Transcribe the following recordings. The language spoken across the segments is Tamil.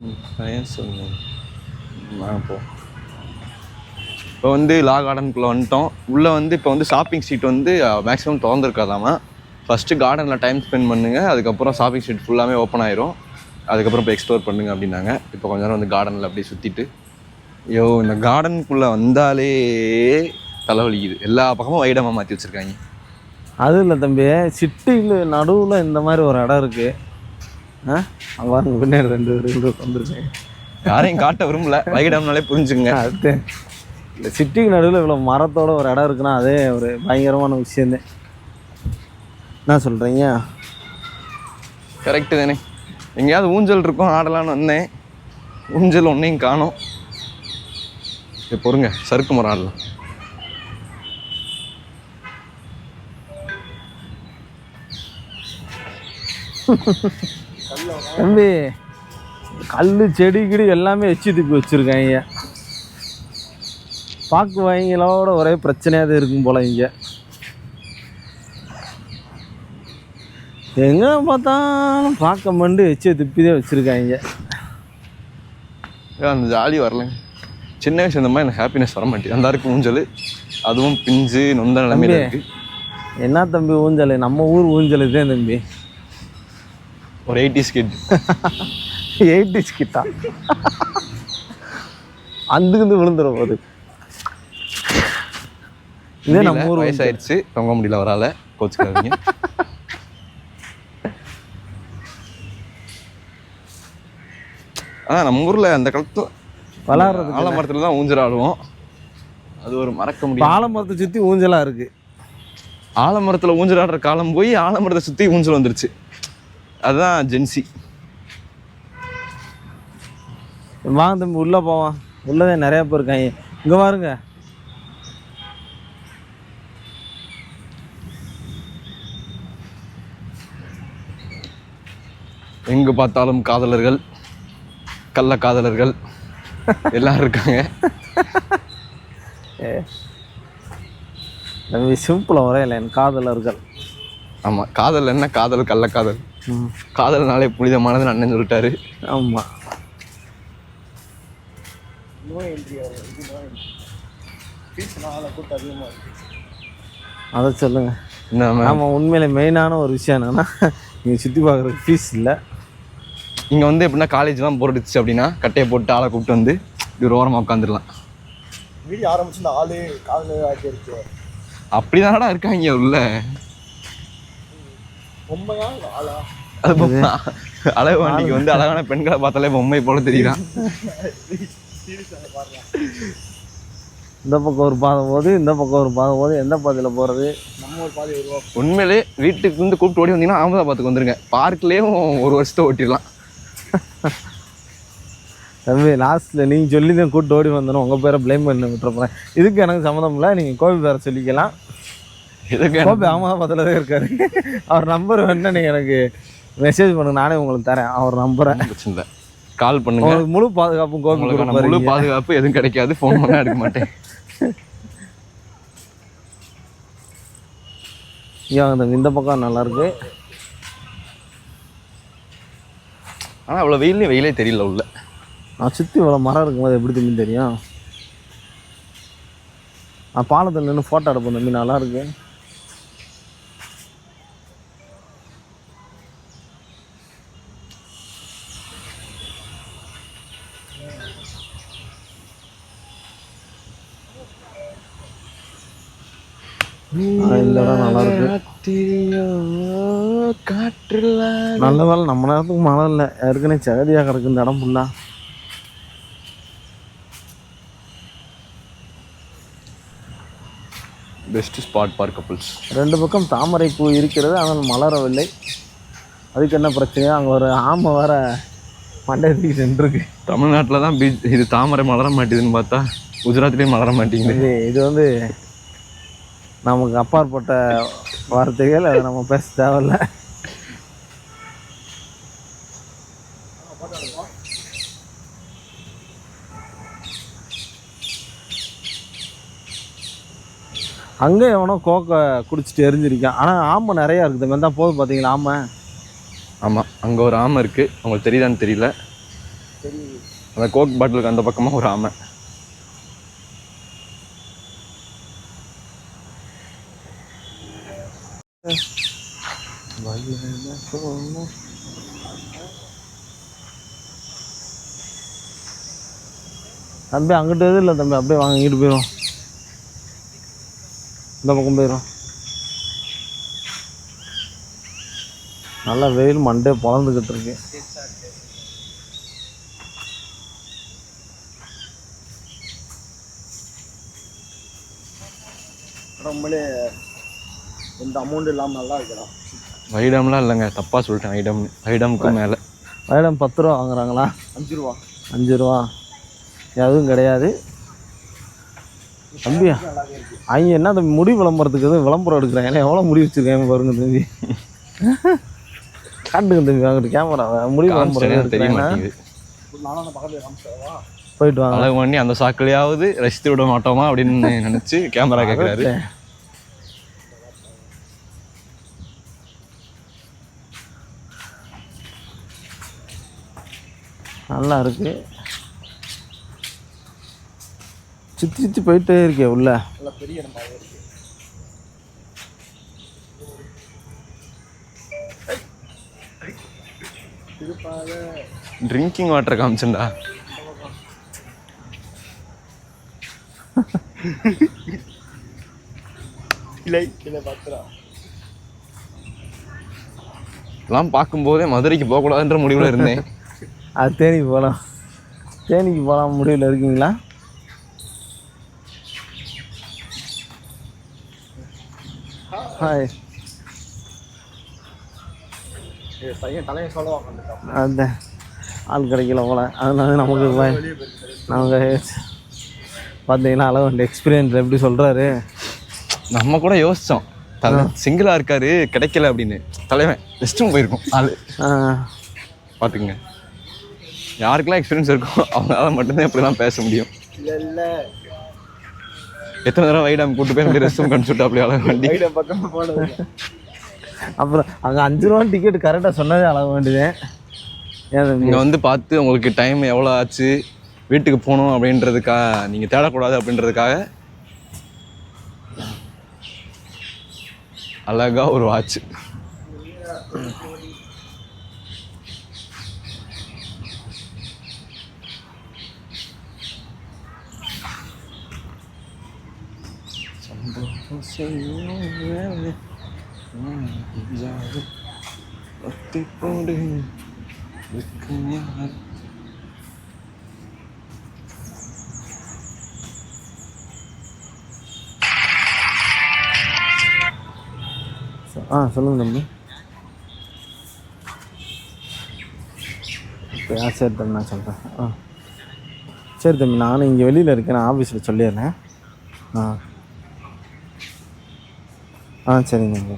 ஏன் சொன்னேன் போ. இப்போ வந்து லா கார்டனுக்குள்ளே வந்துட்டோம். உள்ளே வந்து இப்போ வந்து ஷாப்பிங் ஸ்ட்ரீட் வந்து மேக்ஸிமம் திறந்துருக்காதாமா. ஃபஸ்ட்டு கார்டனில் டைம் ஸ்பெண்ட் பண்ணுங்க. அதுக்கப்புறம் ஷாப்பிங் ஸ்ட்ரீட் ஃபுல்லாமே ஓப்பன் ஆயிரும். அதுக்கப்புறம் இப்போ எக்ஸ்ப்ளோர் பண்ணுங்க அப்படின்னாங்க. இப்போ கொஞ்ச நேரம் வந்து கார்டனில் அப்படியே சுற்றிட்டு ஐயோ இந்த கார்டனுக்குள்ளே வந்தாலே தலைவலிக்குது எல்லா பக்கமும் வைடமாக மாற்றி வச்சுருக்காங்க. அதுவும் இல்லை தம்பி. சிட்டியில் நடுவில் இந்த மாதிரி ஒரு இடம் இருக்குது ஆ? பாருங்க பின்னாடி ரெண்டு ரெண்டு வந்துருக்கேன் யாரையும் காட்ட விரும்பல. வைடம்னாலே புரிஞ்சுங்க. அது இந்த சிட்டிக்கு நடுவில் இவ்வளோ மரத்தோட ஒரு இடம் இருக்குன்னா அதே ஒரு பயங்கரமான விஷயந்தேன் என்ன சொல்கிறீங்க கரெக்டு தானே. எங்கேயாவது ஊஞ்சல் இருக்கும் ஆடலான்னு வந்தேன். ஊஞ்சல் ஒன்றையும் காணோம். இப்போ பொறுங்க சறுக்கு மரம் ஆடலாம். தம்பி கல் செடி கிடி எல்லாமே எச்சி துப்பி வச்சுருக்காங்க. பாக்கு வாங்கிகளோட ஒரே பிரச்சனையாக தான் இருக்கும் போல இங்கே. எங்கே பார்த்தாலும் பார்க்க மண்டு எச்சியை துப்பி தான் வச்சுருக்காங்க அந்த ஜாலி வரலங்க சின்ன வயசு இந்த மாதிரி எனக்கு ஹாப்பினஸ் வர மாட்டேங்குது. அந்த இருக்கு ஊஞ்சல் அதுவும் பிஞ்சு நொந்த நிலைமையில தம்பி. இருக்கு. என்ன தம்பி ஊஞ்சல்? நம்ம ஊர் ஊஞ்சல் தான் தம்பி. ஒரு எயிட்டிஸ் கிட் எயிட்டிஸ் கிட்டா அந்துக்கு விழுந்துட போகுது இதே நம்ம ஊர். வயசாயிடுச்சு. தொங்க முடியல வரால கோச்சுக்காதீங்க. ஆனா நம்ம ஊர்ல அந்த காலத்து விளாட்றதுக்கு ஆலமரத்துல தான் ஊஞ்சல் ஆடுவோம் அது ஒரு மறக்க முடியும் பாலமரத்தை சுற்றி ஊஞ்சலாக இருக்குது ஆலமரத்துல ஊஞ்சல் ஆடுற காலம் போய் ஆலமரத்தை சுத்தி ஊஞ்சல் வந்துருச்சு. அதுதான் ஜென்சி வாங்க தம்பி உள்ளே போவான் உள்ளதே நிறைய பேர் இருக்காங்க. இங்கே பாருங்க. எங்க பார்த்தாலும் காதலர்கள் கள்ள காதலர்கள் எல்லாரும் இருக்காங்க. தம்பி சிம்பிளாக வரையில என் காதலர்கள். ஆமா காதல் என்ன? காதல் கள்ள காதல் ம் காதல்னாலே புனிதமானதுன்னு அண்ணன் சொல்லிட்டாரு. ஆமாம் அதை சொல்லுங்க? ஆமாம் உண்மையில மெயினான ஒரு விஷயம் என்னன்னா நீங்கள் சுற்றி பார்க்குறதுக்கு ஃபீஸ் இல்லை. இங்க வந்து எப்படின்னா காலேஜ்லாம் போர் அடிச்சு அப்படின்னா கட்டையை போட்டு ஆளை கூப்பிட்டு வந்து இப்படி ஒரு ஓரமா உட்காந்துடலாம் வீடியோ ஆரம்பிச்சு இந்த ஆளு காதல் ஆக்கியிருக்கு அப்படிதானடா இருக்காங்க உள்ள உண்மையா இல்ல ஆளா அது பொம்மை. அழகு வண்டிக்கு வந்து அழகான பெண்களை பார்த்தாலே பொம்மை போல தெரியுறான் இந்த பக்கம் ஒரு பாதை போகுது இந்த பக்கம் ஒரு பாதை போகுது எந்த பாதையில் போகிறது நம்ம ஒரு பாதி உருவா உண்மையிலே வீட்டுக்கு வந்து கூப்பிட்டு ஓடி வந்தீங்கன்னா அகமதாபாத்துக்கு வந்துருங்க. பார்க்லேயும் ஒரு வருஷத்தை ஓட்டிடலாம். தம்பி லாஸ்ட்டில் நீங்கள் சொல்லி தான் கூட்டு ஓடி வந்தனும். உங்கள் பேரை ப்ளேம் பண்ணி விட்டுறப்பேன் இதுக்கு எனக்கு சம்மந்தம் இல்லை. நீங்கள் கோபி பேரை சொல்லிக்கலாம். கோபி அகமதாபாத்தில் தான் இருக்காரு. அவர் நம்பர் வேணா நீங்கள் எனக்கு மெசேஜ் பண்ணுங்க. நானே உங்களுக்கு தரேன். அவர் நம்பரை பிரச்சனை கால் பண்ணுங்க. முழு பாதுகாப்பும் கோபி முழு பாதுகாப்பு எதுவும் கிடைக்காது. ஃபோன் பண்ண எடுக்க மாட்டேன். இந்த பக்கம் நல்லா இருக்கு. ஆனால் அவ்வளோ வெயிலே வெயிலே தெரியல உள்ள. நான் சுற்றி இவ்வளோ மரம் இருக்கும்போது எப்படி தம்பி தெரியும்? நான் பாலத்தில் நின்று ஃபோட்டோ எடுப்பேன் தம்பி. நல்லா இருக்கு ஆ, இந்த இடம் நல்லா இருக்கு காற்றுல நல்ல வேலை நம்ம நேரத்துக்கு மழை இல்லை. ஏற்கனவே சகதியாக கிடக்கு இந்த இடம் ஃபுல்லாக பெஸ்ட் ஸ்பாட் ஃபார் கப்புள்ஸ் ரெண்டு பக்கம் தாமரை பூ இருக்கிறது ஆனால் மலரவில்லை. அதுக்கு என்ன பிரச்சனையோ அங்கே ஒரு ஆமை வேற மண்டபத்துக்கு சென்றிருக்கு. தமிழ்நாட்டில் தான் பீச் இது தாமரை மலர மாட்டேதுன்னு பார்த்தா குஜராத்லேயும் மலர மாட்டேங்குது. இது வந்து நமக்கு அப்பாற்பட்ட வார்த்தைகள் அதை நம்ம பேச தேவையில்ல. அங்கே எவனோ கோக்கை குடிச்சிட்டு எரிஞ்சிருக்கான். ஆனால் ஆமை நிறையா இருக்குது. மாதிரி தான் போதும் பார்த்தீங்களா ஆமை? ஆமாம் அங்கே ஒரு ஆமை இருக்குது உங்களுக்கு தெரியுதான்னு தெரியல. அந்த கோக் பாட்டிலுக்கு அந்த பக்கமாக ஒரு ஆமை. தம்பி அங்கிட்ட எதுவும் இல்லை தம்பி. அப்படியே வாங்க இங்கிட்டு போயிடும் இந்த பக்கம் போயிடும் நல்லா வெயில் மண்டே பொழந்துக்கிட்டு இருக்கு. நம்மளே எந்த அமௌண்ட் இல்லாமல் நல்லா இருக்கலாம் வைடம்லாம் இல்லைங்க தப்பாக சொல்லிட்டேன் ஐடம் ஐடமுக்கு மேலே. மேடம் பத்து ரூபா வாங்குறாங்களா? அஞ்சு ரூபா. அஞ்சு ரூபா. எதுவும் கிடையாது. தம்பியா அவங்க என்ன தம்பி முடி விளம்பரத்துக்கு எதுவும் விளம்பரம் எடுக்கிறாங்க? ஏன்னா எவ்வளோ முடி வச்சுருக்காங்க பாருங்க தம்பி. காட்டுங்க தம்பி வாங்கிட்டு கேமரா முடி விளம்பரம் தெரிய போயிட்டு வாங்க அழகு பண்ணி அந்த சாக்கிலையாவது ரசித்து விட மாட்டோமா அப்படின்னு நினச்சி கேமரா கேட்குறாரு நல்லா இருக்கு சுற்றி சுற்றி போயிட்டே இருக்கே உள்ள. பெரிய இருக்கு. ட்ரிங்கிங் வாட்டர் காமிச்சுண்டா. எல்லாம் பார்க்கும்போதே மதுரைக்கு போகக்கூடாதுன்ற முடிவில் இருந்தேன். அது தேனிக்கு போகலாம். தேனிக்கு போகலாம் முடிவில் இருக்கீங்களா? ஹாய் அதான் ஆள் கிடைக்கல போல அதனால நமக்கு நமக்கு பார்த்தீங்கன்னா அளவு எக்ஸ்பீரியன்ஸ் எப்படி சொல்கிறாரு நம்ம கூட யோசிச்சோம். தலை சிங்கிளா இருக்காரு கிடைக்கல அப்படின்னு. தலைவன் ரெஸ்ட்டும் போயிருக்கும். ஆளு. பார்த்துக்குங்க யாருக்கெல்லாம் எக்ஸ்பீரியன்ஸ் இருக்கோ அவங்களால மட்டும்தான் இப்படிலாம் பேச முடியும். எத்தனை தடவை வைடாம் கூட்டு போய் அப்படி ரெஸ்ட்டும் கணிச்சுட்டு அப்படி அழகு வண்டி. பக்கம் போனது அப்புறம் அங்கே அஞ்சு ரூபா டிக்கெட் கரெக்டாக சொன்னதே அளவு வேண்டியது ஏன் தம்பி இங்கே வந்து பார்த்து உங்களுக்கு டைம் எவ்வளோ ஆச்சு வீட்டுக்கு போகணும் அப்படின்றதுக்காக நீங்கள் தேடக்கூடாது அப்படின்றதுக்காக அழகா ஒரு வாட்ச் ஆ சொல்லுங்கள் தம்பி. ஆ சரி தம்பி நான் சொல்கிறேன் ஆ. சரி தம்பி நானும் இங்கே வெளியில் இருக்கேன் நான் ஆஃபீஸில் சொல்லிடுறேன். ஆ. ஆ சரிங்க தம்பி.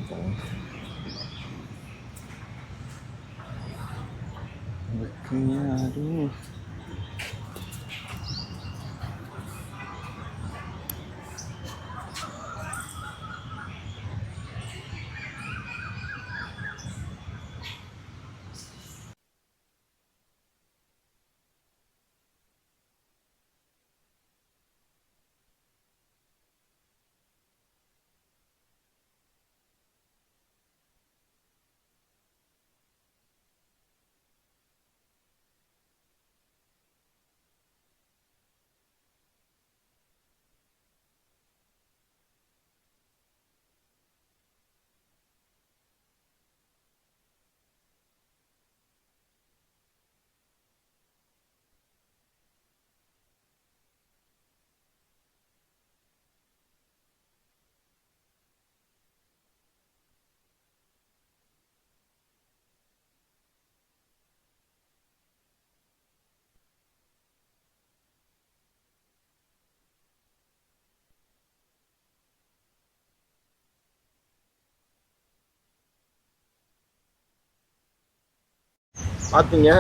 பார்த்தீங்க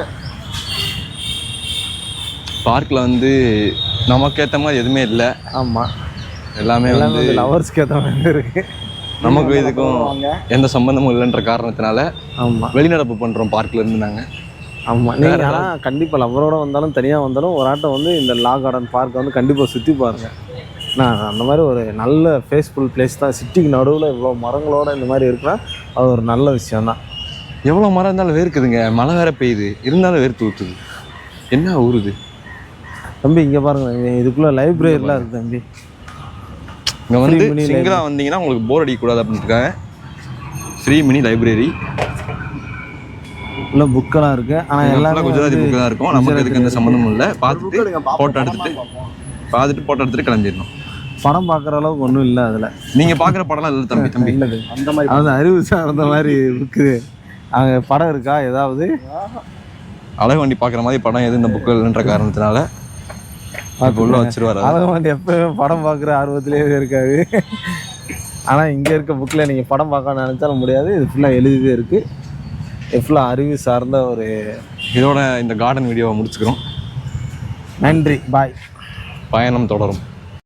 பார்க்கில் வந்து நமக்கு ஏற்ற மாதிரி எதுவுமே இல்லை. ஆமாம் எல்லாமே எல்லாமே வந்து லவர்ஸ்க்கு ஏற்ற மாதிரி இருக்குது நமக்கு இதுக்கும் எந்த சம்பந்தமும் இல்லைன்ற காரணத்தினால ஆமாம் வெளிநடப்பு பண்ணுறோம் பார்க்கில் இருந்து நாங்கள் ஆமாம் நீங்கள் ஆனால் கண்டிப்பாக லவரோட வந்தாலும் தனியாக வந்தாலும் ஒரு ஆட்டம் வந்து இந்த லா கார்டன் பார்க்கை வந்து கண்டிப்பாக சுற்றி பாருங்கள் நான் அந்த மாதிரி ஒரு நல்ல ஃபேஸ்ஃபுல் பிளேஸ் தான். சிட்டிக்கு நடுவில் இவ்வளோ மரங்களோட இந்த மாதிரி இருக்குன்னா அது ஒரு நல்ல விஷயம் தான் எவ்வளோ மரம் இருந்தாலும் வேர்க்குதுங்க. மழை வேற பெய்யுது. இருந்தாலும் வேர்த்து ஊற்றுது என்ன ஊறுது? தம்பி இங்கே பாருங்க. இதுக்குள்ளே லைப்ரரிலாம் இருக்குது தம்பி. இங்கே வந்து mini சிங்கிளாக வந்தீங்கன்னா உங்களுக்கு போர் அடிக்கக்கூடாது அப்படின்ட்டுருக்காங்க ஃப்ரீ மினி லைப்ரரி உள்ள புக்கெல்லாம் இருக்குது ஆனால் எல்லாமே குஜராத்தி புக்கு தான் இருக்கும். நமக்கு இதுக்கு எந்த சம்மந்தமும் இல்லை. பார்த்துட்டு. ஃபோட்டோ எடுத்துட்டு பார்த்துட்டு ஃபோட்டோ எடுத்துட்டு கிளம்பிடணும். படம் பார்க்குற அளவுக்கு ஒன்றும் இல்லை அதில். நீங்க பார்க்குற படம்லாம் இல்லை தம்பி தம்பி. அந்த மாதிரி அதாவது அறிவு சார்ந்த மாதிரி இருக்குது. அங்கே படம் இருக்கா? ஏதாவது? அழகு வண்டி பார்க்குற மாதிரி படம் எது இந்த புக்கு இல்லைன்ற காரணத்தினால இப்போ உள்ள வச்சிருவாரு அதை வந்து எப்பவுமே படம் பார்க்குற ஆர்வத்திலே இருக்காது ஆனால் இங்கே இருக்க புக்கில் நீங்கள் படம் பார்க்க நினச்சாலும் முடியாது. இது ஃபுல்லாக எழுதிதே இருக்குது ஃபுல்லாக அறிவு சார்ந்த ஒரு இதோட இந்த கார்டன் வீடியோவை முடிச்சுக்கிறோம். நன்றி. பாய் பயணம் தொடரும்.